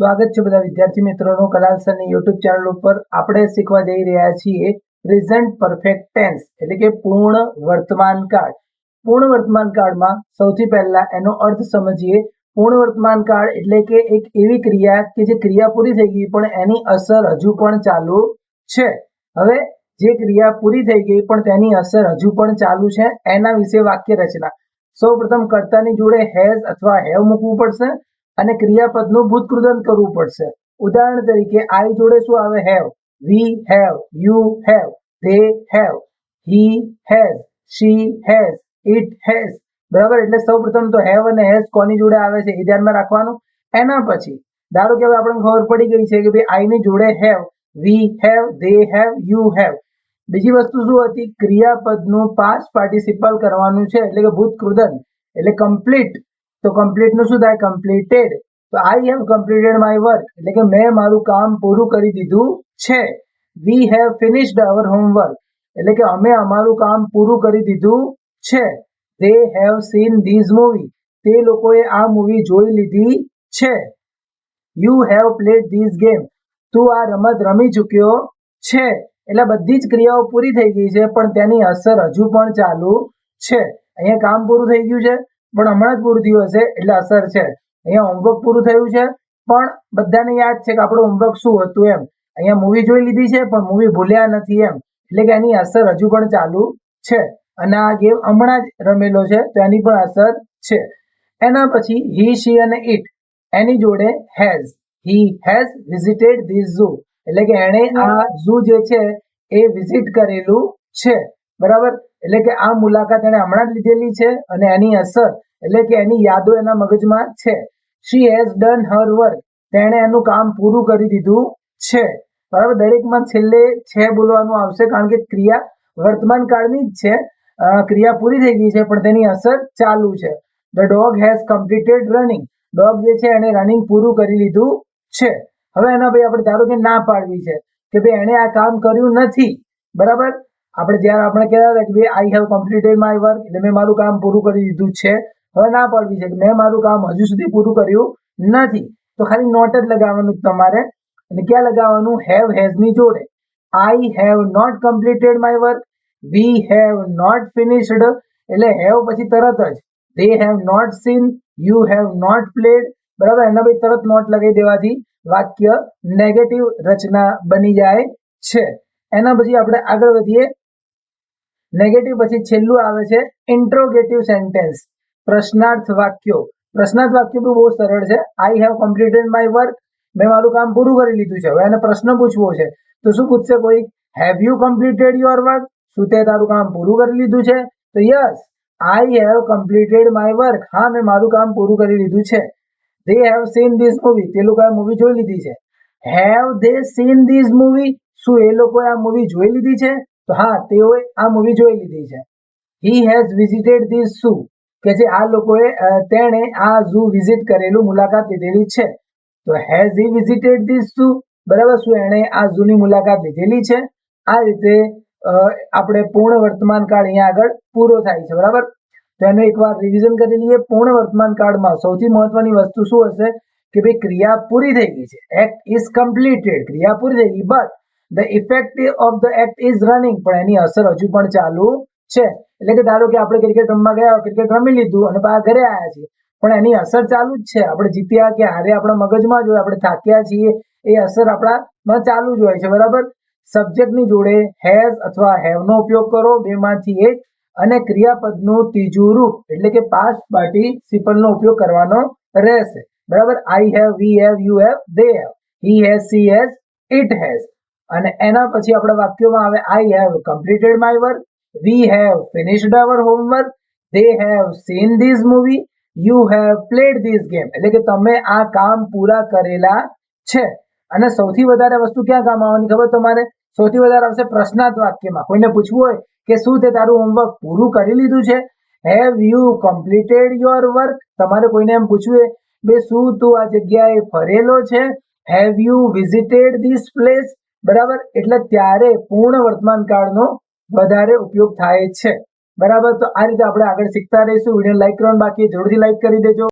સ્વાગત છે બધા વિદ્યાર્થી મિત્રોનું કલાસરની યુટ્યુબ ચેનલ ઉપર. આપણે શીખવા જઈ રહ્યા છીએ પ્રેઝન્ટ પરફેક્ટ ટેન્સ એટલે કે પૂર્ણ વર્તમાન કાળ. પૂર્ણ વર્તમાન કાળમાં સૌથી પહેલા એનો અર્થ સમજીએ. પૂર્ણ વર્તમાન કાળ એટલે કે એક એવી ક્રિયા કે જે ક્રિયા પૂરી થઈ ગઈ પણ એની અસર હજુ પણ ચાલુ છે. હવે જે ક્રિયા પૂરી થઈ ગઈ પણ તેની અસર હજુ પણ ચાલુ છે, એના વિશે વાક્ય રચના સૌ પ્રથમ કર્તાની જોડે હેઝ અથવા હેવ મૂકવું પડશે. અને ક્રિયાપદનું ભૂતકૃદન કરવું પડશે. ઉદાહરણ તરીકે, આઈ જોડે શું આવે? Have. We have. You have. They have. He has. She has. It has. બરાબર? એટલે સૌપ્રથમ તો હેવ અને હેઝ કોની જોડે આવે છે એ ધ્યાનમાં રાખવાનું. એના પછી, ધારો કે હવે આપણને ખબર પડી ગઈ છે કે ભાઈ આઈ ની જોડે have. We have. They have. You have. બીજી વસ્તુ શું હતી? ક્રિયાપદનું પાસ્ટ પાર્ટિસિપલ કરવાનું છે. એટલે કે ભૂતકૃદન. એટલે કમ્પ્લીટ તો કમ્પ્લીટનું શું થાય? કમ્પ્લીટેડ તો I have completed my work એટલે કે મેં મારું કામ પૂરું કરી દીધું છે. We have finished our homework એટલે કે અમે અમારું કામ પૂરું કરી દીધું છે. They have seen these movie તે લોકોએ આ મૂવી જોઈ લીધી છે. You have played these game તું આ રમત રમી ચૂક્યો છે. એટલે બધી જ ક્રિયાઓ પૂરી થઈ ગઈ છે, પણ તેની અસર હજુ પણ ચાલુ છે. અહીંયા કામ પૂરું થઈ ગયું છે? પણ હમણાં જ પૂરું થયું હશે એટલે અસર છે. અહીંયા હોમવર્ક પૂરું થયું છે પણ બધાને યાદ છે કે આપણું હોમવર્ક શું હતું એમ. અહીંયા મૂવી જોઈ લીધી છે પણ મૂવી ભૂલ્યા નથી એમ. એટલે કે એની અસર હજુ પણ ચાલુ છે. અને આ ગેમ હમણાં જ રમેલો છે તો એની પણ અસર છે. એના પછી હી શી અને ઇટ એની જોડે has he has visited this zoo એટલે કે એણે આ ઝૂ જે છે એ વિઝિટ કરેલું છે. બરાબર? એટલે કે આ મુલાકાત એને હમણાં જ લીધેલી છે અને એની અસર, એટલે કે એની યાદો એના મગજમાં છે. She has done her work તેણે એનું કામ પૂરું કરી દીધું છે. બરાબર? દરેકમાં છેલ્લે છે બોલવાનું આવશે કારણ કે ક્રિયા વર્તમાન કાળની જ છે. ક્રિયા પૂરી થઈ ગઈ છે, પણ તેની અસર ચાલુ છે. The dog has completed running dog જે છે એને રનિંગ પૂરું કરી લીધું છે. હવે એના ભાઈ આપણે ધારો કે ના પાડવી છે, કે ભાઈ એણે આ કામ કર્યું નથી. બરાબર? આપણે જ્યારે આપણે કહેતા હતા કે ભાઈ I have completed my work એટલે મેં મારું કામ પૂરું કરી દીધું છે. હવે ના પાડવી છે કે મેં મારું કામ હજુ સુધી પૂરું કર્યું નથી. તો ખાલી નોટ જ લગાવવાનું તમારે. અને ક્યાં લગાવવાનું? હેવ હેઝની જોડે. I have not completed my work we have not finished એટલે હેવ પછી તરત જ. They have not seen you have not played બરાબર? એના ભાઈ તરત નોટ લગાવી દેવાથી વાક્ય નેગેટિવ રચના બની જાય છે. એના પછી આપણે આગળ વધીએ. નેગેટિવ પછી છેલ્લું આવે છે ઇન્ટ્રોગેટિવ સેન્ટેન્સ પ્રશ્નાર્થ વાક્યો. પ્રશ્નાર્થ વાક્ય બી બહુ સરળ છે. I have completed my work મેં મારું કામ પૂરું કરી લીધું છે. હવે એને પ્રશ્ન પૂછવો છે. તો શું પૂછશે કોઈ? Have you completed your work શું તે તારું કામ પૂરું કરી લીધું છે? તો yes I have completed my work હા, મેં મારું કામ પૂરું કરી લીધું છે. They have seen this movie તે લોકોએ મૂવી જોઈ લીધી છે. Have they seen this movie શું એ લોકોએ આ મૂવી જોઈ લીધી છે? તો હા, તેઓએ આ મૂવી જોઈ લીધી છે. He has visited this zoo કે જે આ લોકોએ તેણે આ ઝૂ વિઝિટ કરેલું, મુલાકાત લીધેલી છે. તો has he visited this zoo બરાબર, શું એણે આ ઝૂની મુલાકાત લીધેલી છે? આ રીતે આપણે પૂર્ણ વર્તમાન કાળ અહીંયા આગળ પૂરો થાય છે, બરાબર? તો એનું એકવાર રિવિઝન કરી લઈએ. પૂર્ણ વર્તમાન કાળમાં સૌથી મહત્વની વસ્તુ શું હશે? કે ભાઈ ક્રિયા પૂરી થઈ ગઈ છે. એક્ટ ઇઝ કમ્પ્લીટેડ ક્રિયા પૂરી થઈ ગઈ. But the effect of the act is running પણ એની અસર હજુ પણ ચાલુ છે. એટલે કે ધારો કે આપણે ક્રિકેટ રમવા ગયા ક્રિકેટ રમી લીધું અને પાછા ઘરે આવ્યા છીએ, પણ એની અસર ચાલુ જ છે. આપણે જીત્યા કે હારે આપણા મગજમાં જ હોય, આપણે થાક્યા છીએ, એ અસર આપણામાં ચાલુ જ હોય છે, બરાબર? સબ્જેક્ટની જોડે હેઝ અથવા હેવનો ઉપયોગ કરો, બેમાંથી એક, અને ક્રિયાપદનું ત્રીજું રૂપ, એટલે કે પાસ્ટ પાર્ટિસિપલનો ઉપયોગ કરવાનો રહેશે. બરાબર? I have we have you have they have he has she has it has અને એના પછી આપણા વાક્યોમાં આવે I have completed my work we have finished our homework they have seen these movie you have played these game એટલે કે તમે આ કામ પૂરા કરેલા છે. અને સૌથી વધારે વસ્તુ ક્યાં કામ આવવાની ખબર તમારે? સૌથી વધારે આવશે પ્રશ્નાર્થ વાક્યમાં. કોઈને પૂછવું હોય કે શું તે તારું હોમવર્ક પૂરું કરી લીધું છે? Have you completed your work તમારે કોઈને એમ પૂછવું બે, શું તું આ જગ્યાએ ફરેલો છે? Have you visited this place બરાબર? એટલે ત્યારે પૂર્ણ વર્તમાન કાળનો વધારે ઉપયોગ થાય છે. બરાબર? તો આ રીતે આપણે આગળ શીખતા રહીશું. વીડિયો લાઈક કરવાનું બાકી. જરૂરથી લાઈક કરી દેજો.